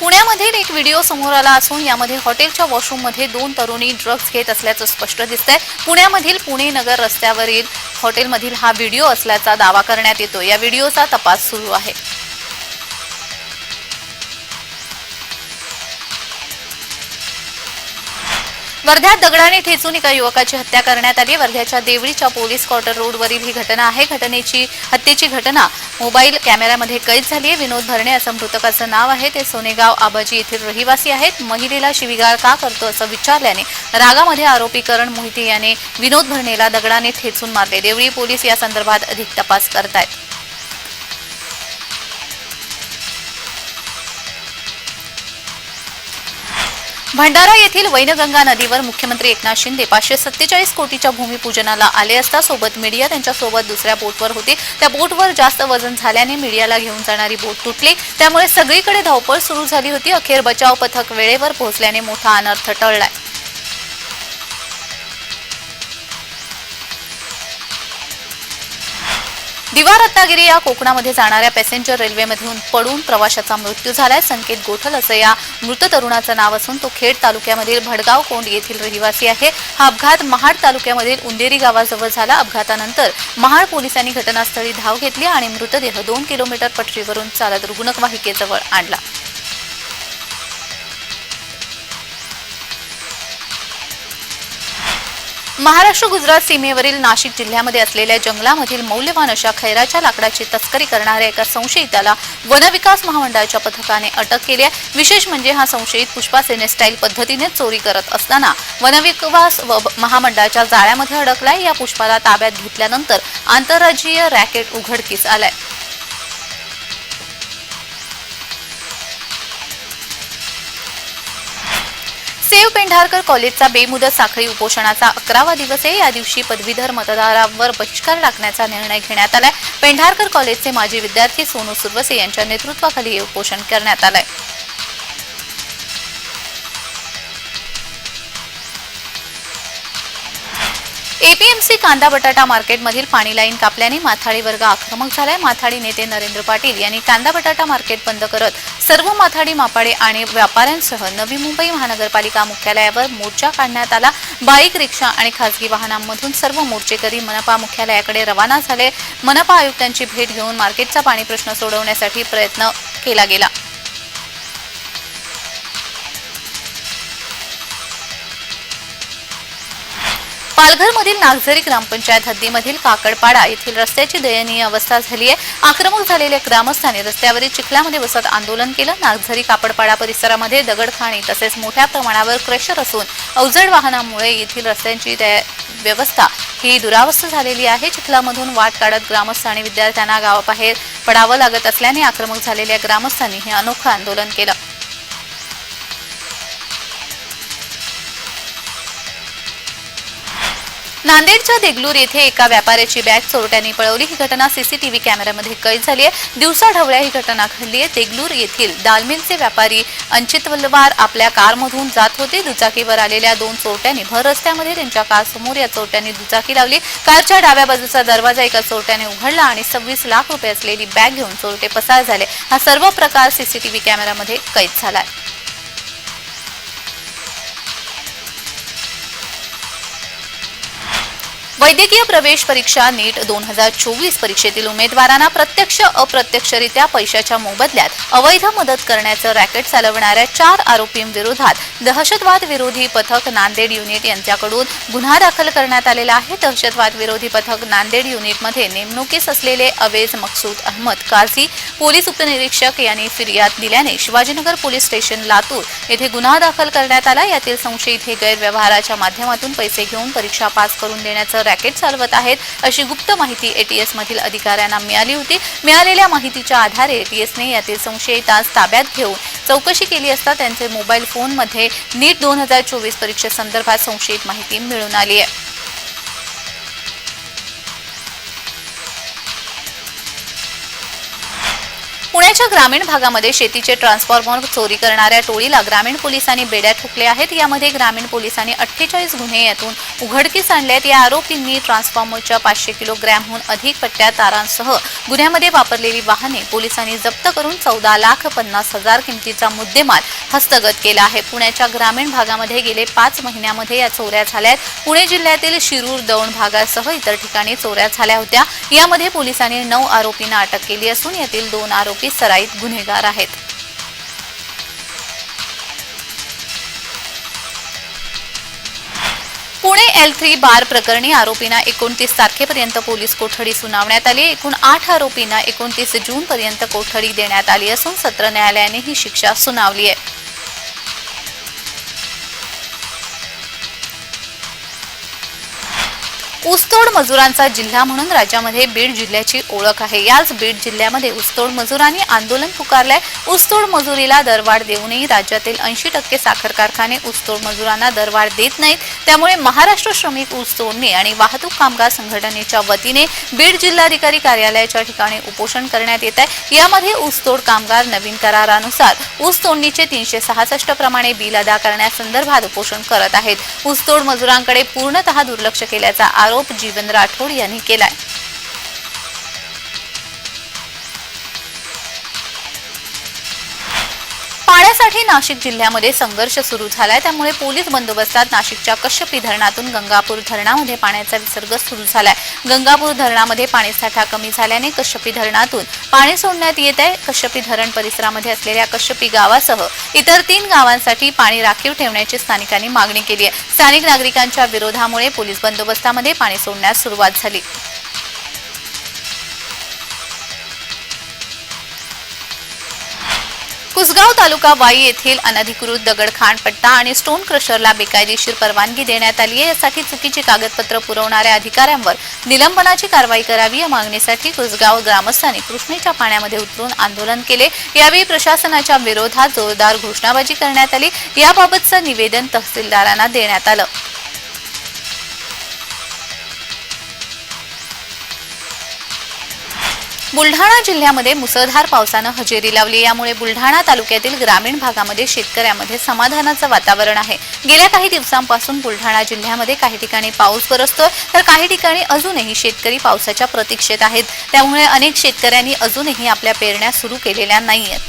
पुण्यामधील एक व्हिडिओ समोर आला असून यामध्ये हॉटेलच्या वॉशरूममध्ये दोन तरुणी ड्रग्ज घेत असल्याचं स्पष्ट दिसतंय. पुण्यामधील पुणे नगर रस्त्यावरील हॉटेलमधील हा व्हिडिओ असल्याचा दावा करण्यात येतो या व्हिडिओचा तपास सुरू आहे. वर्ध्यात दगडाने ठेचून एका युवकाची हत्या करण्यात आली. वर्ध्याच्या देवळीच्या पोलीस क्वार्टर रोडवरील ही घटना आहे. घटनेची हत्येची घटना मोबाईल कॅमेऱ्यामध्ये कैद झाली आहे. विनोद भरणे असं मृतकाचं नाव आहे. ते सोनेगाव आबाजी येथील रहिवासी आहेत. महिलेला शिवीगाळ का करतो असं विचारल्याने रागामध्ये आरोपी करण मोहिते याने विनोद भरणेला दगडाने ठेचून मारले. देवळी पोलीस या संदर्भात अधिक तपास करत आहेत भंडारा येथील वैनगंगा नदीवर मुख्यमंत्री एकनाथ शिंदे पाचशे सत्तेचाळीस कोटीच्या भूमिपूजनाला आले असता सोबत मीडिया त्यांच्यासोबत दुसऱ्या बोटवर होती. त्या बोटवर जास्त वजन झाल्याने मीडियाला घेऊन जाणारी बोट तुटली. त्यामुळे सगळीकडे धावपळ सुरू झाली होती. अखेर बचाव पथक वेळेवर पोहोचल्याने मोठा अनर्थ टळलाय. दिवा रत्नागिरी या कोकणामध्ये जाणाऱ्या पॅसेंजर रेल्वेमधून पडून प्रवाशाचा मृत्यू झालाय. संकेत गोठल असं या मृत तरुणाचं नाव असून तो खेड तालुक्यामधील भडगाव कोंड येथील रहिवासी आहे. हा अपघात महाड तालुक्यामधील उंदेरी गावाजवळ झाला. अपघातानंतर महाड पोलिसांनी घटनास्थळी धाव घेतली आणि मृतदेह दोन किलोमीटर पटरीवरून चालत रुग्णवाहिकेजवळ आणला. महाराष्ट्र गुजरात सीमेवरील नाशिक जिल्ह्यामध्ये असलेल्या जंगलामधील मौल्यवान अशा खैराच्या लाकडाची तस्करी करणाऱ्या एका संशयिताला वनविकास महामंडळाच्या पथकाने अटक केली आहे. विशेष म्हणजे हा संशयित पुष्पा सेनेस्टाईल पद्धतीने चोरी करत असताना वनविकास व महामंडळाच्या जाळ्यामध्ये अडकलाय. या पुष्पाला ताब्यात घेतल्यानंतर आंतरराज्यीय रॅकेट उघडकीस आलाय. सेव पेंढारकर कॉलेजचा बेमुदत साखळी उपोषणाचा अकरावा दिवस आहे. या दिवशी पदवीधर मतदारांवर बहिष्कार टाकण्याचा निर्णय घेण्यात आलाय. पेंढारकर कॉलेजचे माजी विद्यार्थी सोनू सुरवसे यांच्या नेतृत्वाखाली हे उपोषण करण्यात आलंय. एपीएमसी कांदा बटाटा मार्केटमधील पाणी लाईन कापल्याने माथाडी वर्ग आक्रमक झालाय. माथाडी नेते नरेंद्र पाटील यांनी कांदा बटाटा मार्केट बंद करत सर्व माथाडी मापाडे आणि व्यापाऱ्यांसह नवी मुंबई महानगरपालिका मुख्यालयावर मोर्चा काढण्यात आला. बाईक रिक्षा आणि खासगी वाहनांमधून सर्व मोर्चेकरी मनपा मुख्यालयाकडे रवाना झाले? मनपा आयुक्तांची भेट घेऊन मार्केटचा पाणी प्रश्न सोडवण्यासाठी प्रयत्न केला गेला. पालघरमधील नागझरी ग्रामपंचायत हद्दीमधील काकडपाडा येथील रस्त्याची दयनीय अवस्था झाली आहे आक्रमक झालेल्या ग्रामस्थांनी रस्त्यावरील चिखलामध्ये बसत आंदोलन केलं. नागझरी कापडपाडा परिसरामध्ये दगडखाणी तसेच मोठ्या प्रमाणावर क्रेशर असून अवजड वाहनामुळे येथील रस्त्यांची व्यवस्था ही दुरावस्था झालेली आहे. चिखलामधून वाट काढत ग्रामस्थ आणि विद्यार्थ्यांना गावाबाहेर पडावं लागत असल्याने आक्रमक झालेल्या ग्रामस्थांनी हे अनोखं आंदोलन केलं. नांदेडच्या देगलूर येथे एका व्यापाऱ्याची बॅग चोरट्यांनी पळवली. ही घटना सीसीटीव्ही कॅमेऱ्यामध्ये कैद झाली आहे. दिवसा ढवळ्या ही घटना घडली आहे. देगलूर येथील दालमिलचे व्यापारी अंचित वल्लवार आपल्या कारमधून जात होते. दुचाकीवर आलेल्या दोन चोरट्यांनी भर रस्त्यामध्ये त्यांच्या कारसमोर या चोरट्यांनी दुचाकी लावली. कारच्या डाव्या बाजूचा दरवाजा एका चोरट्याने उघडला आणि सव्वीस लाख रुपये असलेली बॅग घेऊन चोरटे पसार झाले. हा सर्व प्रकार सीसीटीव्ही कॅमेऱ्यामध्ये कैद झाला आहे. वैद्यकीय प्रवेश परीक्षा नीट दोन हजार चोवीस परीक्षेतील उमेदवारांना प्रत्यक्ष अप्रत्यक्षरित्या पैशाच्या मोबदल्यात अवैध मदत करण्याचं रॅकेट चालवणाऱ्या चार आरोपींविरोधात दहशतवाद विरोधी पथक नांदेड युनिट यांच्याकडून गुन्हा दाखल करण्यात आलेला आहे. दहशतवाद विरोधी पथक नांदेड युनिटमध्ये नेमणुकीस असलेले अवेज मकसूद अहमद काझी पोलीस उपनिरीक्षक यांनी फिर्याद दिल्याने शिवाजीनगर पोलीस स्टेशन लातूर येथे गुन्हा दाखल करण्यात आला. यातील संशयित हे गैरव्यवहाराच्या माध्यमातून पैसे घेऊन परीक्षा पास करून देण्याचं रॅकेट चालवत आहेत अशी गुप्त माहिती एटीएस मधील अधिकाऱ्यांना मिळाली होती. मिळालेल्या माहितीच्या आधारे एटीएसने यातील संशयितास ताब्यात घेऊन चौकशी केली असता त्यांचे मोबाईल फोनमध्ये नीट दोन हजार चोवीस परीक्षेसंदर्भात संशयित माहिती मिळून आली आहे. पुण्याच्या ग्रामीण भागामध्ये शेतीचे ट्रान्सफॉर्मर चोरी करणाऱ्या टोळीला ग्रामीण पोलिसांनी बेड्या ठोकले आहेत. यामध्ये ग्रामीण पोलिसांनी अठ्ठेचाळीस गुन्हे यातून उघडकीस आणले आहेत या आरोपींनी ट्रान्सफॉर्मरच्या पाचशे किलोग्रॅमहून अधिक पट्ट्या तारांसह गुन्ह्यामध्ये वापरलेली वाहने पोलिसांनी जप्त करून चौदा लाख पन्नास हजार किमतीचा मुद्देमाल हस्तगत केला आहे. पुण्याच्या ग्रामीण भागामध्ये गेले पाच महिन्यामध्ये या चोऱ्या झाल्या आहेत पुणे जिल्ह्यातील शिरूर दौंड भागासह इतर ठिकाणी चोऱ्या झाल्या होत्या. यामध्ये पोलिसांनी नऊ आरोपींना अटक केली असून यातील दोन आरोपी सराईत गुन्हेगार आहेत. पुणे एल थ्री बार प्रकरणी आरोपींना एकोणतीस तारखेपर्यंत पोलीस कोठडी सुनावण्यात आली. एकूण आठ आरोपींना एकोणतीस जून पर्यंत कोठडी देण्यात आली असून सत्र न्यायालयाने ही शिक्षा सुनावली आहे. ऊसतोड मजुरांचा जिल्हा म्हणून राज्यामध्ये बीड जिल्ह्याची ओळख आहे. याच बीड जिल्ह्यामध्ये ऊसतोड मजुरांनी आंदोलन पुकारलंय. ऊसतोड मजुरीला दरवाढ देऊनही राज्यातील ऐंशी टक्के साखर कारखाने ऊसतोड मजुरांना दरवाढ देत नाहीत. त्यामुळे महाराष्ट्र श्रमिक ऊस तोडणी आणि वाहतूक कामगार संघटनेच्या वतीने बीड जिल्हाधिकारी कार्यालयाच्या ठिकाणी उपोषण करण्यात येत आहे. यामध्ये ऊसतोड कामगार नवीन करारानुसार ऊस तोडणीचे तीनशे सहासष्ट प्रमाणे बिल अदा करण्यासंदर्भात उपोषण करत आहेत. ऊसतोड मजुरांकडे पूर्णतः दुर्लक्ष केल्याचा आरोप जीवन राठोड यांनी केलाय. नाशिक जिल्ह्यामध्ये संघर्ष सुरू झालाय. त्यामुळे पोलीस बंदोबस्तात नाशिकच्या कश्यपी धरणातून गंगापूर धरणामध्ये पाण्याचा विसर्ग सुरू झालाय. गंगापूर धरणामध्ये पाणीसाठा कमी झाल्याने कश्यपी धरणातून पाणी सोडण्यात येत आहे. कश्यपी धरण परिसरामध्ये असलेल्या कश्यपी गावासह इतर तीन गावांसाठी पाणी राखीव ठेवण्याची स्थानिकांनी मागणी केली आहे. स्थानिक नागरिकांच्या विरोधामुळे पोलीस बंदोबस्तामध्ये पाणी सोडण्यास सुरुवात झाली. कुसगाव तालुका वाई येथील अनधिकृत दगडखाण पट्टा आणि स्टोन क्रशरला बेकायदेशीर परवानगी देण्यात आली आहे. यासाठी चुकीची कागदपत्र पुरवणाऱ्या अधिकाऱ्यांवर निलंबनाची कारवाई करावी या मागणीसाठी कुसगाव ग्रामस्थांनी कृष्णेच्या पाण्यामध्ये उतरून आंदोलन केले. यावेळी प्रशासनाच्या विरोधात जोरदार घोषणाबाजी करण्यात आली. याबाबतचं निवेदन तहसीलदारांना देण्यात आलं. बुलढाणा जिल्ह्यामध्ये मुसळधार पावसानं हजेरी लावली. यामुळे बुलढाणा तालुक्यातील ग्रामीण भागामध्ये शेतकऱ्यांमध्ये समाधानाचं वातावरण आहे. गेल्या काही दिवसांपासून बुलढाणा जिल्ह्यामध्ये काही ठिकाणी पाऊस बरसतोय तर काही ठिकाणी अजूनही शेतकरी पावसाच्या प्रतीक्षेत आहेत. त्यामुळे अनेक शेतकऱ्यांनी अजूनही आपल्या पेरण्या सुरू केलेल्या नाहीयेत.